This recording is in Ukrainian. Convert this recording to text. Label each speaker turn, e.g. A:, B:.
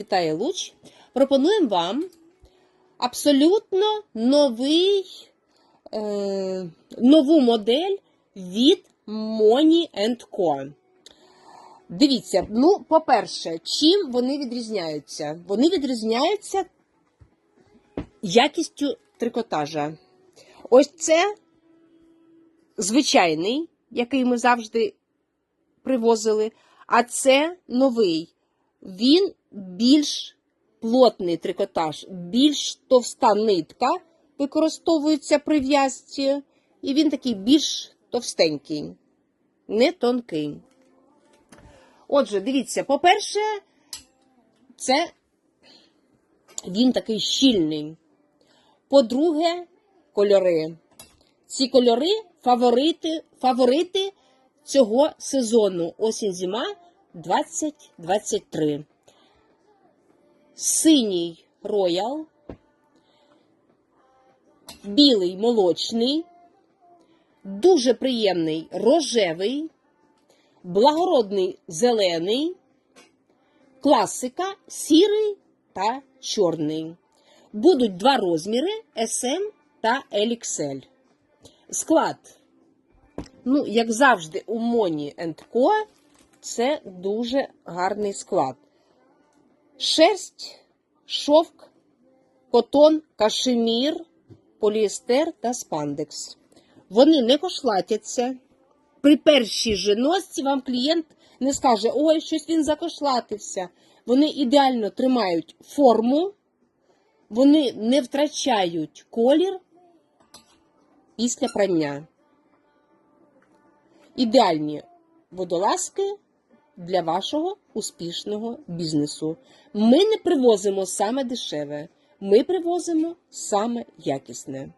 A: Вітає Луч. Пропонуємо вам абсолютно новий, е, нову модель від Money Co. Дивіться, ну, по-перше, чим вони відрізняються? Вони відрізняються якістю трикотажа. Ось це звичайний, який ми завжди привозили, а це новий. Він більш плотний трикотаж, більш товста нитка використовується при в'язці, і він такий більш товстенький, не тонкий. Отже, дивіться, по-перше, це він такий щільний. По-друге, кольори. Ці кольори фаворити, фаворити цього сезону осінь-зима 2023. Синій роял, білий молочний, дуже приємний рожевий, благородний зелений, класика сірий та чорний. Будуть два розміри SM та LXL. Склад. Ну, як завжди, у Money Co. це дуже гарний склад. Шерсть, шовк, котон, кашемір, поліестер та спандекс. Вони не кошлатяться. При першій же носці вам клієнт не скаже, ой, щось він закошлатився. Вони ідеально тримають форму, вони не втрачають колір після прання. Ідеальні водолазки для вашого успішного бізнесу. Ми не привозимо саме дешеве, ми привозимо саме якісне.